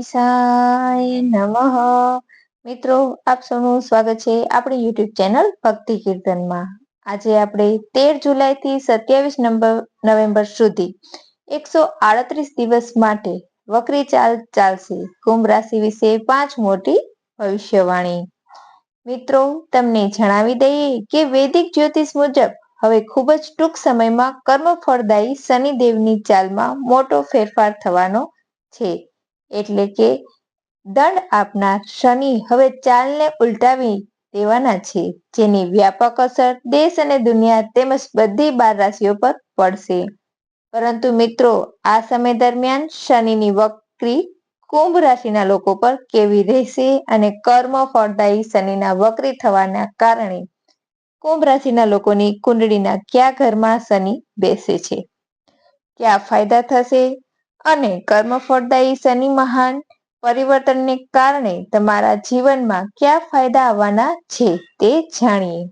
સાય નમઃ મિત્રો, આપ સૌનું સ્વાગત છે આપણી યુટ્યુબ ચેનલ ભક્તિ કીર્તનમાં. આજે આપણે તેર જુલાઈ થી સત્યાવીસ નવેમ્બર સુધી એકસો આડત્રીસ દિવસ માટે વક્રી ચાલ ચાલશે. કુંભ રાશિ વિશે પાંચ મોટી ભવિષ્યવાણી. મિત્રો, તમને જણાવી દઈએ કે વૈદિક જ્યોતિષ મુજબ હવે ખૂબ જ ટૂંક સમયમાં કર્મફળદાયી શનિદેવની ચાલમાં મોટો ફેરફાર થવાનો છે. એટલે કે દંડ આપનાર શનિ હવે ચાલને ઉલટાવી દેવાના છે, જેની વ્યાપક અસર દેશ અને દુનિયા તેમજ બધી બાર રાશિઓ પર પડશે. પરંતુ મિત્રો, આ સમય દરમિયાન શનિની વક્રી કુંભ રાશિના લોકો પર કેવી રહેશે અને કર્મ ફળદાયી શનિના વક્રી થવાના કારણે કુંભ રાશિના લોકોની કુંડળીના કયા ઘરમાં શનિ બેસે છે? કયા ફાયદા થશે? અને કર્મ ફળદાયી શનિ મહાન પરિવર્તનને કારણે તમારા જીવનમાં કયા ફાયદા આવવાના છે તે જાણીએ.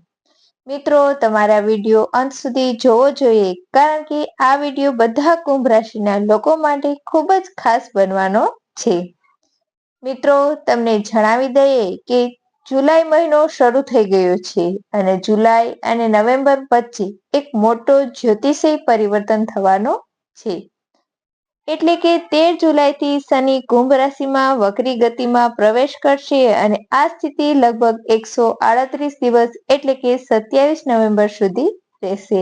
મિત્રો, તમારા વીડિયો અંત સુધી જોવો જોઈએ કારણ કે આ વીડિયો બધા કુંભ રાશિના લોકો માટે ખૂબ જ ખાસ બનવાનો છે. મિત્રો, તમને જણાવી દઈએ કે જુલાઈ મહિનો શરૂ થઈ ગયો છે અને જુલાઈ અને નવેમ્બર વચ્ચે એક મોટો જ્યોતિષી પરિવર્તન થવાનો છે. એટલે કે તેર જુલાઈથી શનિ કુંભ રાશિમાં વક્રી ગતિમાં પ્રવેશ કરશે અને આ સ્થિતિ લગભગ એકસો આડત્રીસ દિવસ એટલે કે સત્યાવીસ નવેમ્બર સુધી રહેશે.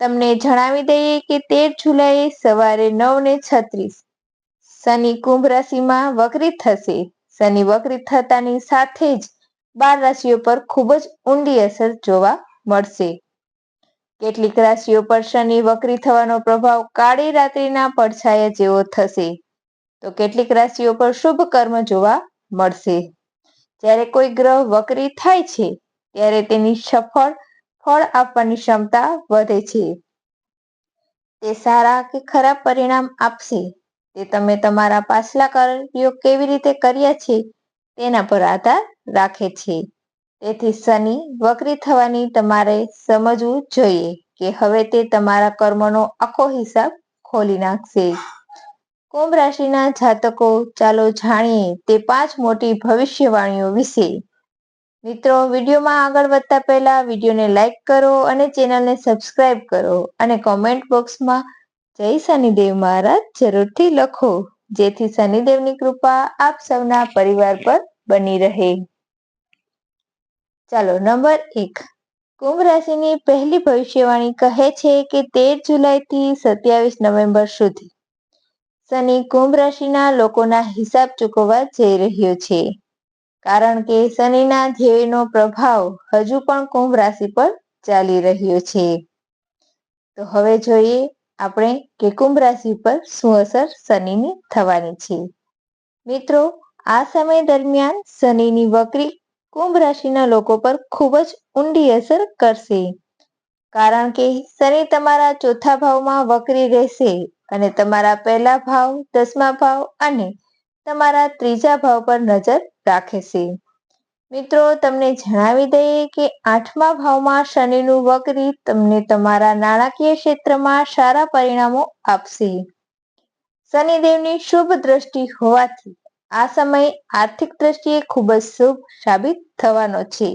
તમને જણાવી દઈએ કે તેર જુલાઈ સવારે નવ ને છત્રીસ, શનિ કુંભ રાશિમાં વક્રી થશે. શનિ વક્રી થતાની સાથે જ બાર રાશિઓ પર ખૂબ જ ઊંડી અસર જોવા મળશે. કેટલીક રાશિઓ પર શનિ વક્રી થવાનો પ્રભાવ કાળી રાત્રિના પડછાયા જેવો થશે. તો કેટલીક રાશિઓ પર શુભ કર્મ જોવા મળશે. જ્યારે કોઈ ગ્રહ વક્રી થાય છે, ત્યારે તેની સફળ ફળ આપવાની ક્ષમતા વધે છે. તે સારા કે ખરાબ પરિણામ આપશે. તે તમે તમારા પાછલા કાર્યો કેવી રીતે કર્યા છે, તેના પર આધાર રાખે છે. તેથી શનિ વક્રી થવાની તમારે સમજવું જોઈએ કે હવે તે તમારા કર્મનો આખો હિસાબ ખોલી નાખશે. કુંભ રાશિના જાતકો, ચાલો જાણીએ તે પાંચ મોટી ભવિષ્યવાણીઓ વિશે. મિત્રો, વિડીયોમાં આગળ વધતા પહેલા વિડીયોને લાઈક કરો અને ચેનલને સબસ્ક્રાઇબ કરો અને કોમેન્ટ બોક્સમાં જય શનિદેવ મહારાજ જરૂરથી લખો, જેથી શનિદેવની કૃપા આપ સૌના પરિવાર પર બની રહે. ચાલો નંબર એક. કુંભ રાશિની પહેલી ભવિષ્યવાણી કહે છે કે તેર જુલાઈથી સત્યાવીસ નવેમ્બર સુધી. શનિ કુંભ રાશિના લોકોના હિસાબ ચૂકવવા જઈ રહ્યો છે. કારણ કે શનિના ધ્યેયનો પ્રભાવ હજુ પણ કુંભ રાશિ પર ચાલી રહ્યો છે. તો હવે જોઈએ આપણે કે કુંભ રાશિ પર શું અસર શનિની થવાની છે. મિત્રો, આ સમય દરમિયાન શનિની વક્રી કુંભ રાશિના લોકો પર ખૂબ જ ઊંડી અસર કરશે. કારણ કે શનિ તમારા ચોથા ભાવમાં વકરી રહેશે અને તમારા પહેલા ભાવ, દસમા ભાવ અને તમારા ત્રીજા ભાવ પર નજર રાખે છે મિત્રો, તમને જણાવી દઈએ કે આઠમા ભાવમાં શનિનું વકરી તમને તમારા નાણાકીય ક્ષેત્રમાં સારા પરિણામો આપશે. શનિદેવની શુભ દ્રષ્ટિ હોવાથી આ સમય આર્થિક દ્રષ્ટિએ ખૂબ જ શુભ સાબિત થવાનો છે.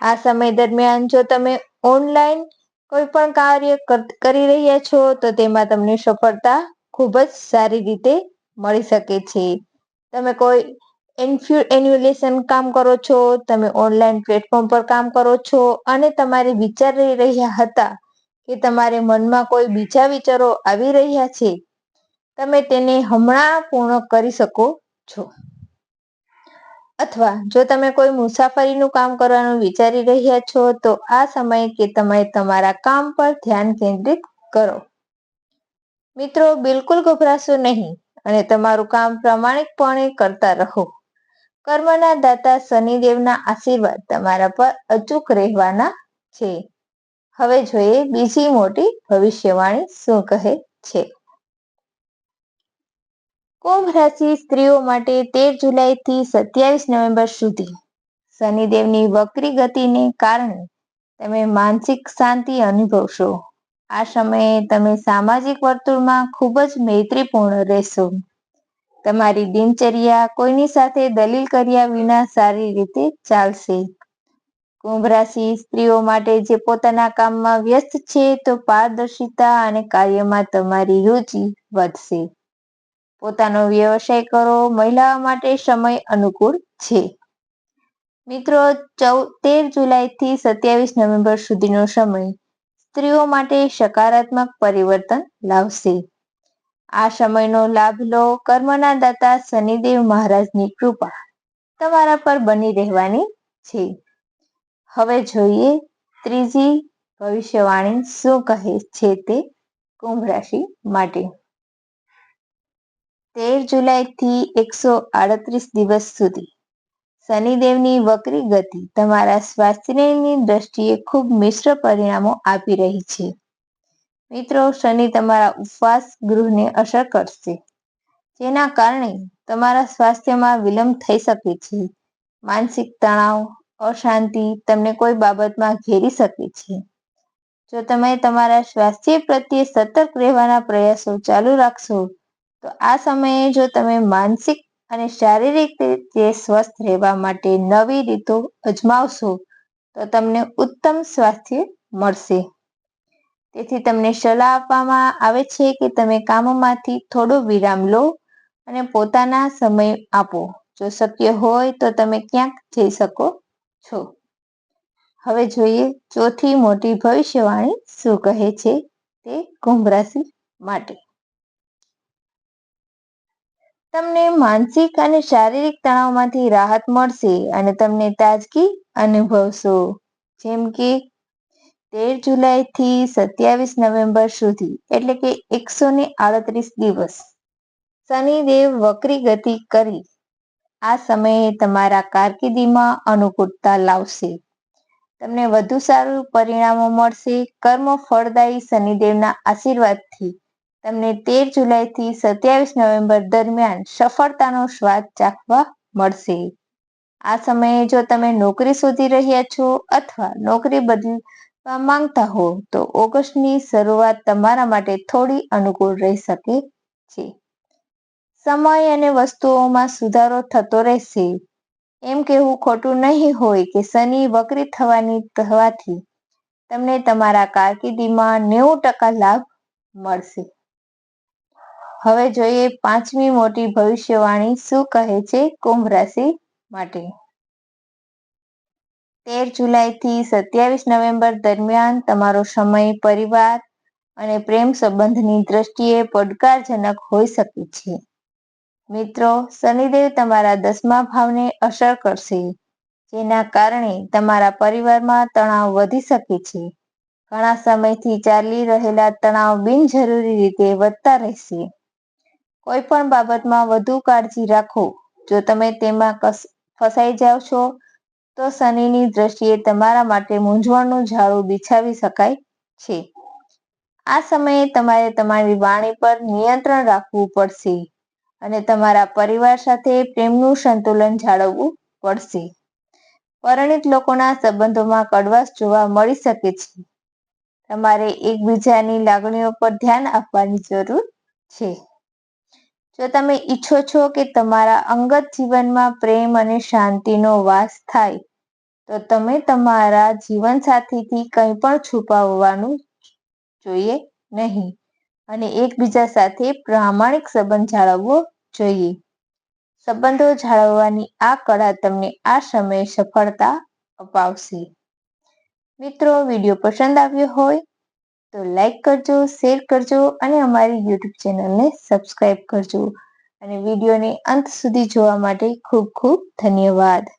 આ સમય દરમિયાન જો તમે ઓનલાઈન કોઈ પણ કાર્ય કરી રહ્યા છો, તો તેમાં તમને સફળતા ખૂબ જ સારી રીતે મળી શકે છે. તમે કોઈ એન્યુલેશન કામ કરો છો, તમે ઓનલાઈન પ્લેટફોર્મ પર કામ કરો છો, અને તમારે વિચારી રહ્યા હતા કે તમારે મનમાં કોઈ બીજા વિચારો આવી રહ્યા છે, તમે તેને હમણાં પૂર્ણ કરી શકો છો. અથવા જો તમે કોઈ મુસાફરીનું કામ કરવાનું વિચારી રહ્યા છો, તો આ સમય કે તમે તમારા કામ પર ધ્યાન કેન્દ્રિત કરો. મિત્રો, બિલકુલ ગભરાશો નહીં અને તમારું કામ પ્રામાણિકપણે કરતા રહો. કર્મના દાતા શનિદેવના આશીર્વાદ તમારા પર અચૂક રહેવાના છે. હવે જોઈએ બીજી મોટી ભવિષ્યવાણી શું કહે છે. કુંભ રાશિ સ્ત્રીઓ માટે તેર જુલાઈથી સત્યાવીસ નવેમ્બર સુધી. શનિદેવની વક્રી ગતિને કારણે તમે માનસિક શાંતિ અનુભવશો. આ સમયે તમે સામાજિક વર્તુળમાં ખૂબ જ મૈત્રીપૂર્ણ રહેશો. તમારી દિનચર્યા કોઈની સાથે દલીલ કર્યા વિના સારી રીતે ચાલશે. કુંભ રાશિ સ્ત્રીઓ માટે જે પોતાના કામમાં વ્યસ્ત છે તો પારદર્શિતા અને કાર્યમાં તમારી રુચિ વધશે. પોતાનો વ્યવસાય કરો. મહિલાઓ માટે સમય અનુકૂળ છે. મિત્રો તેર જુલાઈથી સત્યાવીસ નવેમ્બર સુધીનો સમય સ્ત્રીઓ માટે સકારાત્મક પરિવર્તન લાવશે. આ સમયનો લાભ લો. કર્મના દાતા શનિદેવ મહારાજની કૃપા તમારા પર બની રહેવાની છે. હવે જોઈએ ત્રીજી ભવિષ્યવાણી શું કહે છે તે કુંભ રાશિ માટે. તેર જુલાઈથી એકસો આડત્રીસ દિવસ સુધી. શનિદેવની વક્રી ગતિ તમારા સ્વાસ્થ્યની દ્રષ્ટિએ ખૂબ મિશ્ર પરિણામો આપી રહી છે. મિત્રો, શનિ તમારા ઉપવાસ ગૃહને અસર કરશે, જેના કારણે તમારા સ્વાસ્થ્યમાં વિલંબ થઈ શકે છે. માનસિક તણાવ, અશાંતિ તમને કોઈ બાબતમાં ઘેરી શકે છે. જો તમે તમારા સ્વાસ્થ્ય પ્રત્યે સતર્ક રહેવાના પ્રયાસો ચાલુ રાખશો તો આ સમયે જો તમે માનસિક અને શારીરિક રીતે સ્વસ્થ રહેવા માટે નવી રીતો અજમાવશો, તો તમને ઉત્તમ સ્વાસ્થ્ય મળશે. તેથી તમને સલાહ આપવામાં આવે છે કે તમે કામમાંથી થોડો વિરામ લો અને પોતાના સમય આપો. જો શક્ય હોય તો તમે ક્યાંક જઈ શકો છો. હવે જોઈએ ચોથી મોટી ભવિષ્યવાણી શું કહે છે તે કુંભ રાશિ માટે. તમને માનસિક અને શારીરિક તણાવમાંથી રાહત મળશે અને તમને તાજગી અનુભવશો. જેમ કે તેર જુલાઈથી સત્યાવીસ નવેમ્બર સુધી, એટલે કે એકસો ને આડત્રીસ દિવસ. શનિદેવ વક્રી ગતિ કરી. આ સમયે તમારા કારકિર્દીમાં અનુકૂળતા લાવશે. તમને વધુ સારું પરિણામો મળશે. કર્મ ફળદાયી શનિદેવના આશીર્વાદથી. તમને તેર જુલાઈથી સત્યાવીસ નવેમ્બર દરમિયાન સફળતાનો સ્વાદ ચાખવા મળશે. આ સમયે જો તમે નોકરી શોધી રહ્યા છો અથવા નોકરી બદલવા માંગતા હો, તો ઓગસ્ટની શરૂઆત તમારા માટે થોડી અનુકૂળ રહી શકે છે. સમય અને વસ્તુઓમાં સુધારો થતો રહેશે. એમ કહેવું ખોટું નહીં હોય કે શનિ વક્રી થવાની થવાથી તમને તમારા કારકિર્દીમાં નેવું ટકા લાભ મળશે. હવે જોઈએ પાંચમી મોટી ભવિષ્યવાણી, શું કહે છે કુંભ રાશિ માટે? તેર જુલાઈથી સત્યાવીસ નવેમ્બર દરમિયાન તમારો સમય, પરિવાર અને પ્રેમ સંબંધની દ્રષ્ટિએ પડકારજનક હોઈ શકે છે. મિત્રો, શનિદેવ તમારા દસમા ભાવને અસર કરશે, જેના કારણે તમારા પરિવારમાં તણાવ વધી શકે છે. ઘણા સમયથી ચાલી રહેલા તણાવ બિનજરૂરી રીતે વધતા રહેશે. કોઈ પણ બાબતમાં વધુ કાળજી રાખો. જો તમે તેમાં ફસાઈ જાઓ છો, તો શનિની દ્રષ્ટિએ તમારા માટે મૂંઝવણનું ઝાડું બિછાવી શકાય છે. આ સમયે તમારે તમારી વાણી પર નિયંત્રણ રાખવું પડશે અને તમારા પરિવાર સાથે પ્રેમનું સંતુલન જાળવવું પડશે. પરિણિત લોકોના સંબંધોમાં કડવાશ જોવા મળી શકે છે. તમારે એકબીજાની લાગણીઓ પર ધ્યાન આપવાની જરૂર છે. જો તમે ઈચ્છો છો કે તમારા અંગત જીવનમાં પ્રેમ અને શાંતિનો વાસ થાય, તો તમે તમારા જીવનસાથીથી કંઈ પણ છુપાવવાનું જોઈએ નહીં. અને એકબીજા સાથે પ્રામાણિક સંબંધ જાળવવો જોઈએ. સંબંધો જાળવવાની આ કળા તમને આ સમયે સફળતા અપાવશે. મિત્રો, વીડિયો પસંદ આવ્યો હોય તો લાઈક કરજો શેર કરજો અને અમારી યુટ્યુબ ચેનલને સબસ્ક્રાઈબ કરજો. અને વિડીયોને અંત સુધી જોવા માટે ખૂબ ખૂબ ધન્યવાદ.